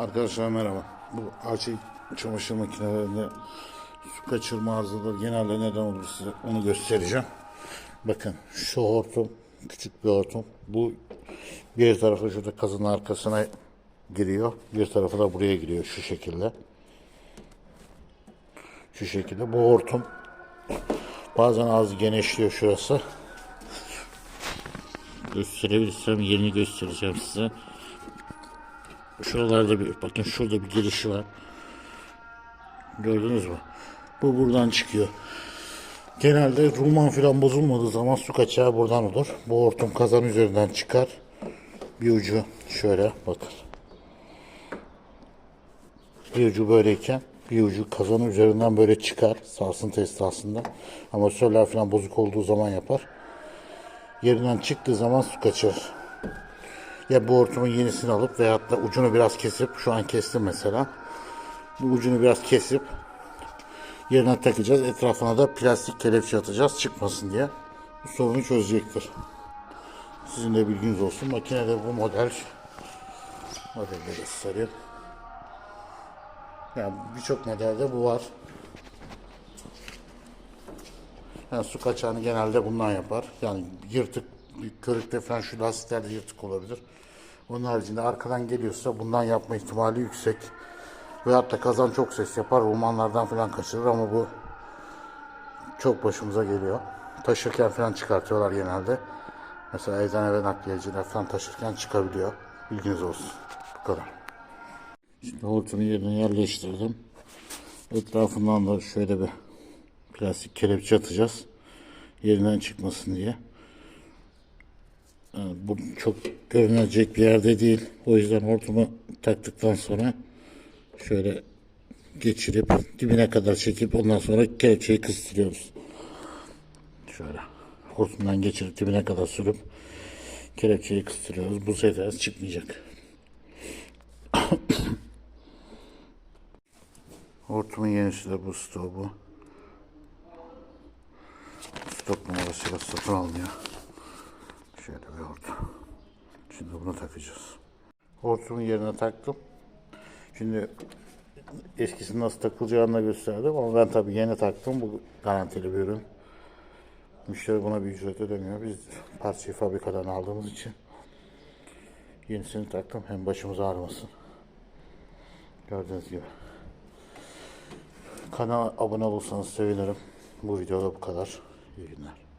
Arkadaşlar merhaba. Bu açık çamaşır makinelerinde su kaçırma arızaları genelde neden olur size onu göstereceğim. Bakın şu hortum küçük bir hortum. Bu bir tarafı şurada kazının arkasına giriyor. Bir tarafı da buraya giriyor şu şekilde. Şu şekilde. Bu hortum bazen az genişliyor şurası. Gösterebilirsem yerini göstereceğim size. Şuralarda bir bakın şurada bir girişi var. Gördünüz mü? Bu buradan çıkıyor. Genelde rulman falan bozulmadığı zaman su kaçağı buradan olur. Bu hortum kazan üzerinden çıkar. Bir ucu şöyle bakın. Bir ucu böyleyken bir ucu kazanın üzerinden böyle çıkar sarsıntı esnasında. Ama soller falan bozuk olduğu zaman yapar. Yerinden çıktığı zaman su kaçırır. Ya bu hortumun yenisini alıp veyahut da ucunu biraz kesip şu an kestim mesela. Bu ucunu biraz kesip yerine takacağız. Etrafına da plastik kelepçe atacağız çıkmasın diye. Bu sorunu çözecektir. Sizin de bilginiz olsun. Makinede bu model modelde göstereyim. Yani birçok modelde bu var. Yani su kaçağını genelde bundan yapar. Yani yırtık, bir körükte falan şu lastiklerde yırtık olabilir. Onun haricinde arkadan geliyorsa bundan yapma ihtimali yüksek. Veyahut da kazan çok ses yapar. Romanlardan falan kaçırır ama bu çok başımıza geliyor. Taşırken falan çıkartıyorlar genelde. Mesela evden eve nakliyeciler falan taşırken çıkabiliyor. Bilginiz olsun. Bu kadar. Şimdi hortumun yerine yerleştirdim. Etrafından da şöyle bir plastik kelepçe atacağız. Yerinden çıkmasın diye. Bu çok görünecek bir yerde değil. O yüzden hortumu taktıktan sonra şöyle geçirip dibine kadar çekip ondan sonra kelepçeyi kıstırıyoruz. Şöyle hortumdan geçirip dibine kadar sürüp kelepçeyi kıstırıyoruz. Bu sefer çıkmayacak. Hortumun yenisi de bu stok bu. Stok numarasıyla satın alınıyor. Şöyle bir hortum. Şimdi bunu takacağız. Hortumun yerine taktım. Şimdi eskisi nasıl takılacağını da gösterdim ama ben tabii yeni taktım. Bu garantili bir ürün. Müşteri buna bir ücret ödemiyor. Biz parçayı fabrikadan aldığımız için yenisini taktım. Hem başımız ağrımasın. Gördüğünüz gibi. Kanala abone olursanız sevinirim. Bu videoda bu kadar. İyi günler.